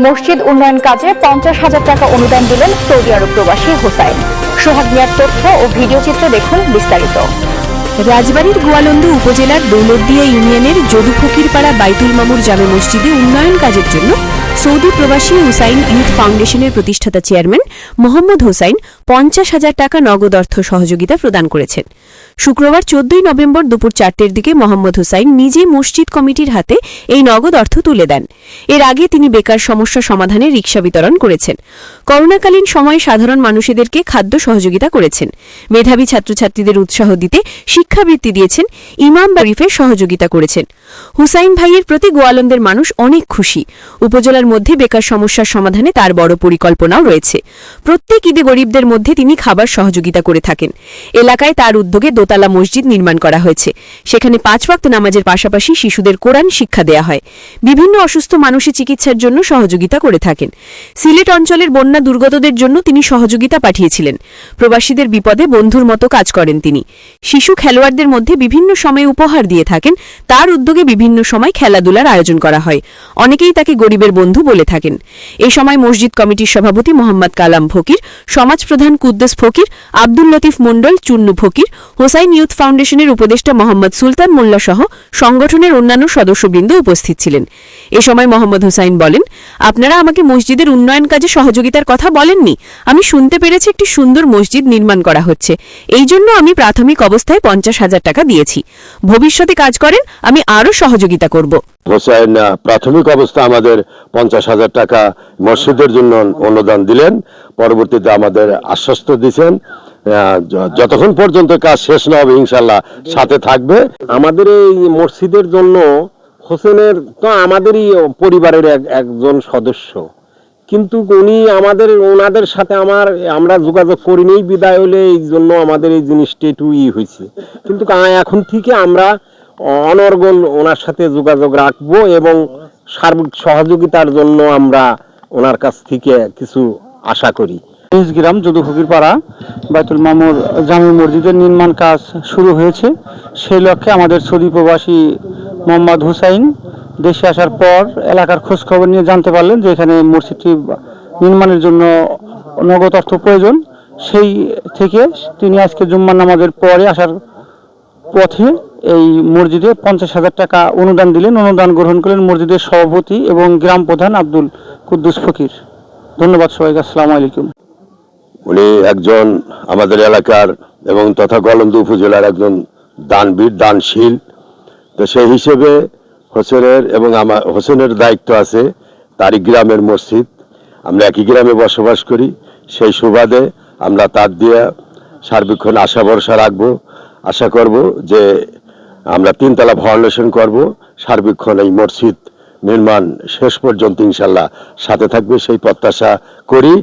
মসজিদ উন্নয়ন কাজে পঞ্চাশ হাজার টাকা অনুদান দিলেন সৌদি আরব প্রবাসী হোসাইন। সোহাগ মিয়ার তথ্য ও ভিডিও চিত্রে দেখুন বিস্তারিত। রাজবাড়ির গোয়ালন্দ উপজেলার দৌলতদিয়া ইউনিয়নের যদুফকিরপাড়া বাইতুল মামুর জামে মসজিদে উন্নয়ন কাজের জন্য সৌদি প্রবাসী হুসাইন ইউথ ফাউন্ডেশনের প্রতিষ্ঠাতা চেয়ারম্যান মোহাম্মদ হোসাইন পঞ্চাশ হাজার টাকা নগদ অর্থ সহযোগিতা প্রদান করেছেন। শুক্রবার চোদ্দই নভেম্বর দুপুর চারটের দিকে মোহাম্মদ হোসাইন নিজে মসজিদ কমিটির হাতে এই নগদ অর্থ তুলে দেন। এর আগে তিনি বেকার সমস্যা সমাধানে রিক্সা বিতরণ করেছেন। করোনাকালীন সময়ে সাধারণ মানুষদেরকে খাদ্য সহযোগিতা করেছেন। মেধাবী ছাত্রছাত্রীদের উৎসাহ দিতে শিক্ষাবৃত্তি দিয়েছেন, ইমাম বারিফের সহযোগিতা করেছেন। হুসাইন ভাইয়ের প্রতি গোয়ালন্দের মানুষ অনেক খুশি। উপজেলার মধ্যে বেকার সমস্যার সমাধানে তার বড় পরিকল্পনাও রয়েছে। প্রত্যেক ঈদে গরিবদের মধ্যে তিনি খাবার সহযোগিতা করে থাকেন। এলাকায় তার উদ্যোগে দোতলা মসজিদ নির্মাণ করা হয়েছে। সেখানে পাঁচ ওয়াক্ত নামাজের পাশাপাশি শিশুদের কোরআন শিক্ষা দেয়া হয়। বিভিন্ন অসুস্থ মানুষের চিকিৎসার জন্য সহযোগিতা করে থাকেন। সিলেট অঞ্চলের বন্যা দুর্গতদের জন্য তিনি সহযোগিতা পাঠিয়েছিলেন। প্রবাসীদের বিপদে বন্ধুর মতো কাজ করেন তিনি। শিশু খেলোয়াড়দের মধ্যে বিভিন্ন সময়ে উপহার দিয়ে থাকেন। তার উদ্যোগে বিভিন্ন সময় খেলাধুলার আয়োজন করা হয়। অনেকেই তাকে গরিবের বন্ধু বলে থাকেন। এ সময় মসজিদ কমিটির সভাপতি মোহাম্মদ কালাম ফকির, সমাজ প্রধান কুদ্দুস ফকির আব্দুল লতিফ মণ্ডল চুন্নু ফকির হোসাইন ইউথ ফাউন্ডেশনের উপদেষ্টা মোহাম্মদ সুলতান মোল্লা সহ সংগঠনের অন্যান্য সদস্যবৃন্দ উপস্থিত ছিলেন। এ সময় মোহাম্মদ হোসাইন বলেন আপনারা আমাকে মসজিদের উন্নয়ন কাজে সহযোগিতার কথা বলেননি। আমি শুনতে পেরেছি একটি সুন্দর মসজিদ নির্মাণ করা হচ্ছে। এই জন্য আমি প্রাথমিক অবস্থায় পঞ্চাশ হাজার টাকা দিয়েছি। ভবিষ্যতে কাজ করেন আমি আরও সহযোগিতা করব। আহ, প্রাথমিক অবস্থা আমাদের পঞ্চাশ হাজার টাকা মসজিদের জন্য অনুদান দিলেন। পরবর্তীতে আমাদের আশ্বস্ত য- যতক্ষণ পর্যন্ত কাজ শেষ না হবে ইনশাল্লাহ সাথে থাকবে। আমাদের এই মসজিদের জন্য হোসেনের তো আমাদেরই পরিবারের এক- একজন সদস্য। কিন্তু উনি আমাদের, ওনাদের সাথে আমার, আমরা যোগাযোগ করিনি, বিদায় হলে এই জন্য আমাদের এই জিনিসটা একটু ই হয়েছে। কিন্তু এখন থেকে আমরা অনর্গল ওনার সাথে যোগাযোগ রাখব এবং সার্বিক সহযোগিতার জন্য আমরা ওনার কাছ থেকে কিছু আশা করি। গ্রাম যদুফকির পাড়া বাইতুল মামুর জামি মসজিদের নির্মাণ কাজ শুরু হয়েছে। সেই লক্ষ্যে আমাদের সৌদি প্রবাসী মোহাম্মদ হুসাইন দেশে আসার পর এলাকার খোঁজ খবর নিয়ে জানতে পারলেন যে এখানে মসজিদটি নির্মাণের জন্য নগদ অর্থ প্রয়োজন। সেই থেকে তিনি আজকে জুম্মার নামাজের পরে আসার পথে এই মসজিদে পঞ্চাশ হাজার টাকা অনুদান দিলেন। অনুদান গ্রহণ করলেন মসজিদের সভাপতি এবং গ্রাম প্রধান আব্দুল কুদ্দুস ফকির। ধন্যবাদ সবাইকে, আসসালামু আলাইকুম। উনি একজন আমাদের এলাকার এবং তথা গলন্দ উপজেলার একজন দানবীর, দানশীল। তো সেই হিসেবে হোসেনের এবং আমার হোসেনের দায়িত্ব আছে তারই গ্রামের মসজিদ। আমরা একই গ্রামে বসবাস করি, সেই সুবাদে আমরা তার দিয়ে সার্বিক্ষণ আশা ভরসা রাখব, আশা করব যে আমরা তিনতলা ফাউন্ডেশন করব সার্বিক্ষণ এই মসজিদ নির্মাণ শেষ পর্যন্ত ইনশাল্লাহ সাথে থাকবে সেই প্রত্যাশা করি।